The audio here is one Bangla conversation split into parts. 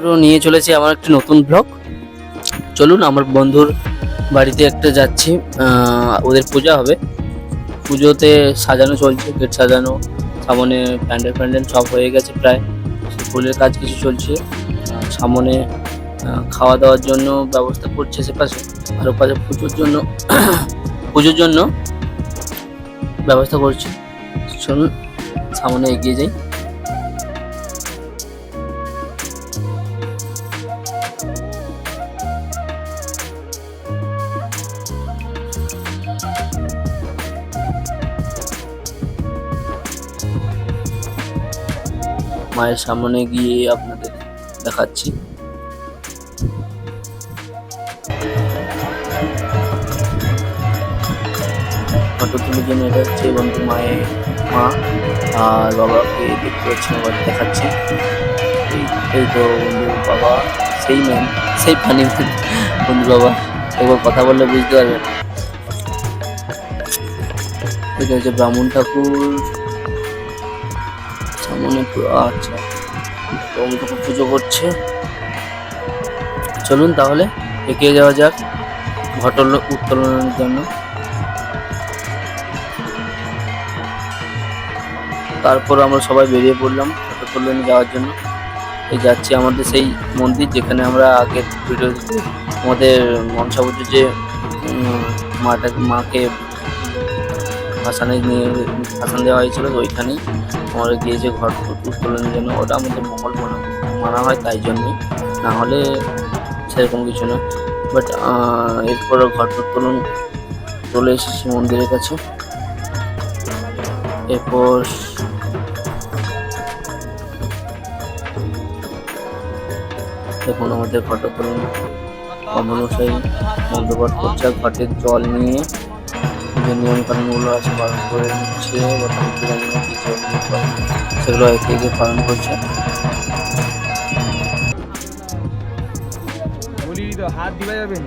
আবারও নিয়ে চলেছি আমার একটি নতুন ব্লগ চলুন, আমার বন্ধুর বাড়িতে একটা যাচ্ছি ওদের পূজা হবে। পুজোতে সাজানো চলছে, গেট সাজানো, সামনে প্যান্ডেল প্যান্ডেল সব হয়ে গেছে প্রায়। ফুলের কাজ কিছু চলছে। সামনে খাওয়া দাওয়ার জন্য ব্যবস্থা করছে সেপাশে। আর ওপাশে পুজোর জন্য পুজোর জন্য ব্যবস্থা করছে। চলুন, সামনে এগিয়ে যাই। মায়ের সামনে গিয়ে আপনাদের দেখাচ্ছি। ফটো তুলে জন্য এটা হচ্ছে বন্ধু মায়ের মা, আর বাবাকে দেখতে পাচ্ছি আবার দেখাচ্ছি। এই তো বন্ধু, বাবা, সেই ম্যান সেই ফানি বন্ধু, বাবা, একবার কথা বললে বুঝতে পারবেন। এটা হচ্ছে ব্রাহ্মণ ঠাকুর। সামনে আচ্ছা। ব্রাহ্মণ পুজো করছে। চলুন তাহলে, এগিয়ে যাওয়া যাক ঘটল উত্তোলনের জন্য। তারপর আমরা সবাই বেরিয়ে পড়লাম ফটো যাওয়ার জন্য। এই যাচ্ছি আমাদের সেই মন্দির যেখানে আমরা আগের ভিডিওতে আমাদের মনসা যে মাটা মাকে ভাসানে নিয়ে ভাসান দেওয়া হয়েছিল তো ওইখানেই। আমরা গিয়েছে ঘর উত্তোলনের জন্য। ওটা আমাদের মঙ্গল মানা মানা হয় তাই জন্যই। না হলে সেরকম কিছু না। বাট এরপরে ঘর উত্তোলন চলে এসেছি মন্দিরের কাছে। এরপর এখন আমাদের ফটো তুলুন অমানুষাই মন্ত্রপাঠ করছে ঘটের জল নিয়ে যে নিয়ম কানুনগুলো আছে পালন করে নিচ্ছে সেগুলো একে একে পালন করছে। হাত দিবা যাবে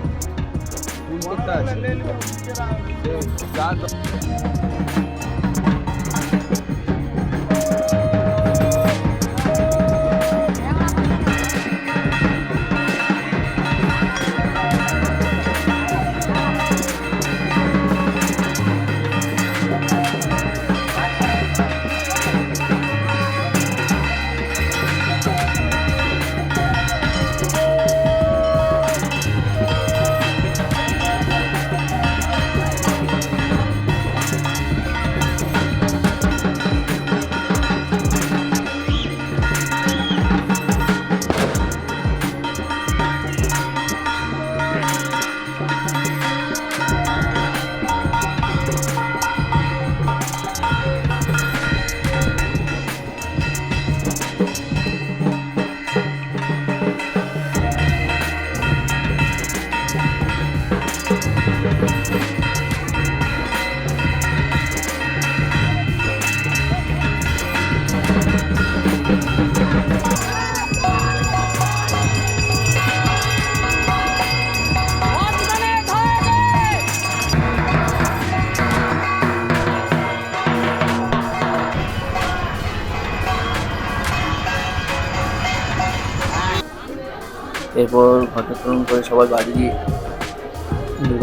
এরপর ঘটনাক্রম করে সবাই বাড়ি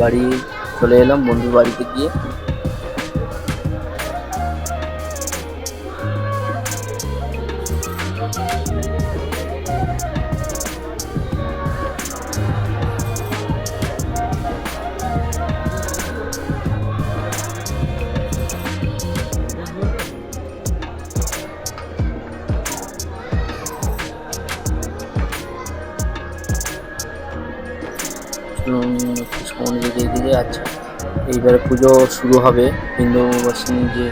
বাড়ি চলে এলাম বন্ধুর বাড়িতে গিয়ে। যেতে এইবার পুজো শুরু হবে। হিন্দু মুসলিম যে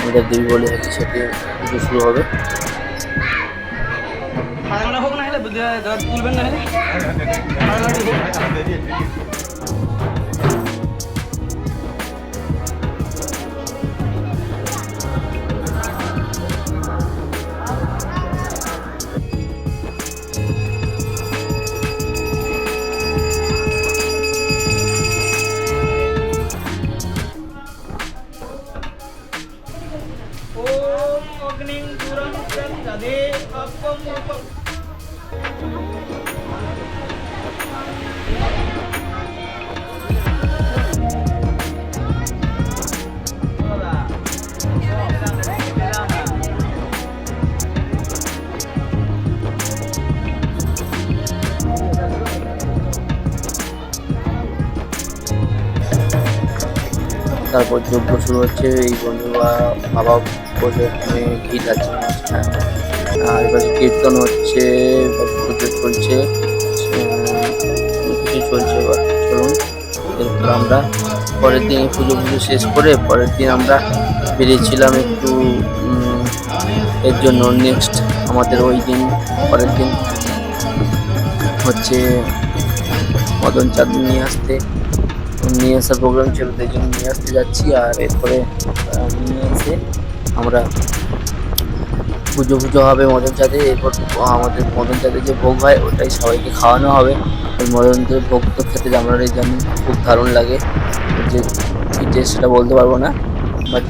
আমাদের দেবী বলে হচ্ছে সেটি পুজো শুরু হবে। হোক না হলে তুলবেন না যজ্ঞ শুরু হচ্ছে, এই বন্ধু বা- বাবা এখানে ভিড় আছে অনুষ্ঠান। আর এবার কীর্তন হচ্ছে পুজো চলছে কিছু চলছে এবার, চলুন এরপর আমরা পরের দিন পুজো পুজো শেষ করে পরের দিন আমরা বেরিয়েছিলাম একটু এর জন্য নেক্সট আমাদের ওই দিন, পরের দিন হচ্ছে মদন চাঁদ নিয়ে আসতে নিয়ে আসার প্রোগ্রাম ছিল তাই জন্য নিয়ে আসতে যাচ্ছি আর এরপরে নিয়ে এসে আমরা পুজো পুজো হবে মদন চাঁদে এরপর আমাদের মদন চাঁদে যে ভোগ হয়, ওটাই সবাইকে খাওয়ানো হবে। ওই মদন ভোগ তো খেতে আপনারাই জানেন খুব দারুণ লাগে। যে কী সেটা বলতে পারব না বাট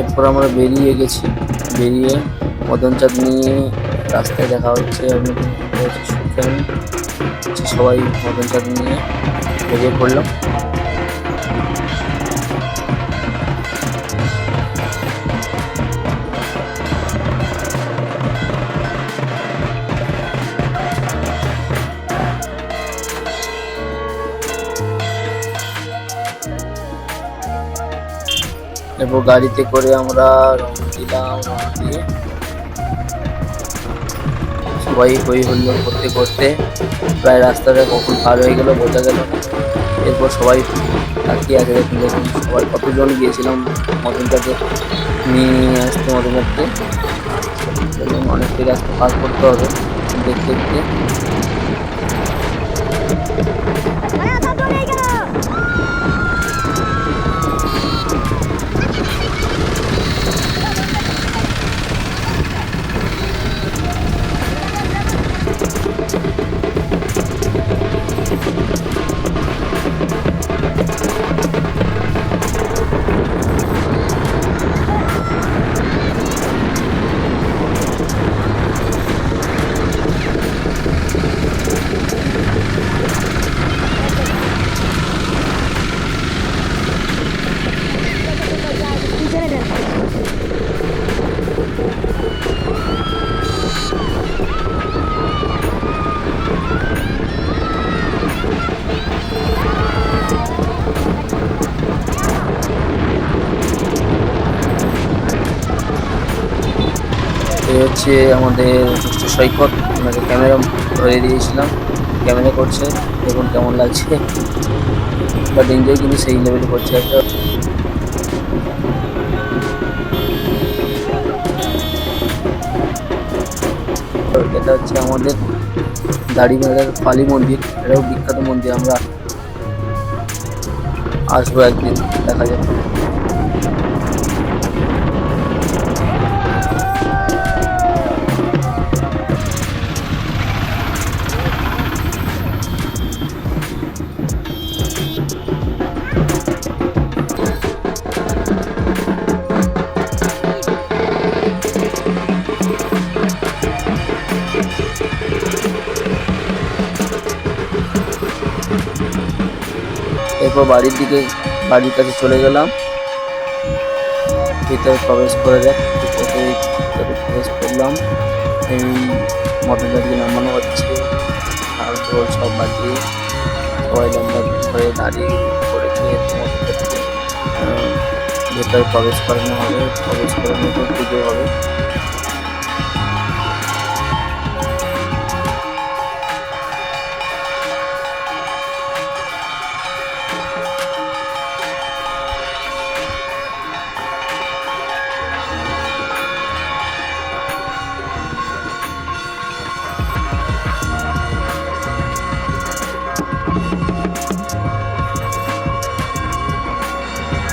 এরপর আমরা বেরিয়ে গেছি। বেরিয়ে মদন চাঁদ নিয়ে রাস্তায় দেখা হচ্ছে সবাই মদন চাঁদ নিয়ে বেরিয়ে পড়লাম। এরপর গাড়িতে করে আমরা রওনা দিলাম দিয়ে সবাই হই হুল্লোড় করতে করতে প্রায় রাস্তাটা কখন পার হয়ে গেল বোঝা গেল এরপর সবাই তাকিয়ে আছে দেখুন দেখুন সবাই কতজন গিয়েছিলাম মদনটাকে নিয়ে আসতে মদনটাকে এবং অনেকটাই রাস্তা পার করতে হবে। দেখতে দেখতে। হচ্ছে আমাদের মিস্টার সৈকত। ওনাকে ক্যামেরা ধরে দিয়েছিলাম। ক্যামেরা করছে। দেখুন কেমন লাগছে। বাট এনজয় কিন্তু সেই লেভেলে করছে একটা। এটা হচ্ছে আমাদের দাড়িমেলার কালী মন্দির। এটাও বিখ্যাত মন্দির। আমরা আসব একদিন। দেখা যাক। এরপর বাড়ির দিকে, বাড়ির কাছে চলে গেলাম। ভিতরে প্রবেশ করে ভিতরে প্রবেশ করলাম। এই মোটর নামানো হচ্ছে। আর ঢোল সব বাজিয়ে সবাই লম্বা ধরে দাঁড়িয়ে করে নিয়ে মোটরটাকে ভেতরে প্রবেশ করানো হবে, প্রবেশ করানোর পুজো হবে।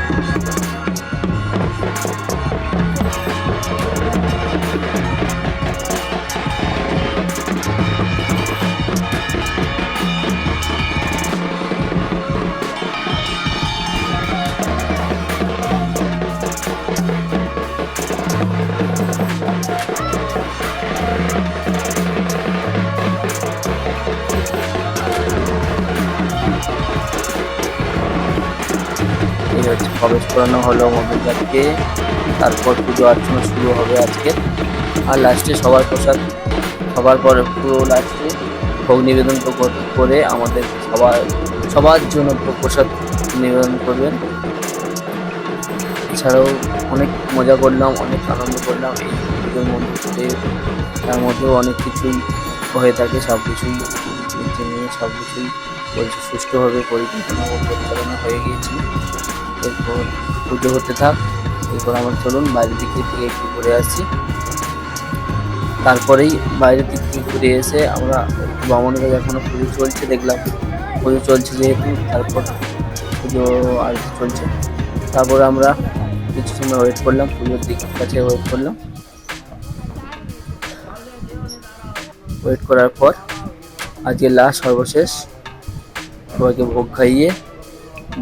এই হচ্ছে প্রবেশ করানো হলো মন্দিরটাকে তারপর পুজো অর্চনা শুরু হবে আজকে। আর লাস্টে সবার প্রসাদ। সবার পরে পুরো লাস্টে ভোগ নিবেদন করে আমাদের সবার সবার জন্য প্রসাদ নিবেদন করবেন। এছাড়াও অনেক মজা করলাম, অনেক আনন্দ করলাম এই পুজোর মধ্যে। তার মধ্যেও অনেক কিছুই হয়ে থাকে সব কিছুই নিয়ে সব কিছুই সুষ্ঠুভাবে পরিকল্পনা ও পরিচালনা হয়ে গিয়েছিল এরপর পুজো হতে থাক। এরপর আমার চলুন বাইরের দিক থেকে একটু ঘুরে আসছি তারপরেই বাইরের দিক থেকে ঘুরে এসে আমরা বামনগাঁ এখনও পুজো চলছে দেখলাম। পুজো চলছে যেহেতু, তারপর পুজো আর চলছে। তারপর আমরা কিছু সময় ওয়েট করলাম, পুজোর দিক কাছে ওয়েট করলাম। ওয়েট করার পর আজকে লাস্ট সর্বশেষ সবাইকে ভোগ খাইয়ে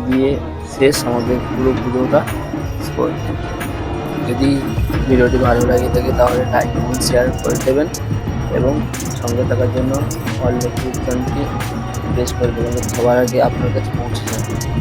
দিয়ে শেষ আমাদের পুরো পুজোটা যদি ভিডিওটি ভালো লাগে থাকে তাহলে লাইক এবং শেয়ার করে দেবেন এবং সঙ্গে থাকার জন্য অল নোটিফিকেশনটি প্রেস করে দেবেন সবার আগে আপনার কাছে পৌঁছে যাবে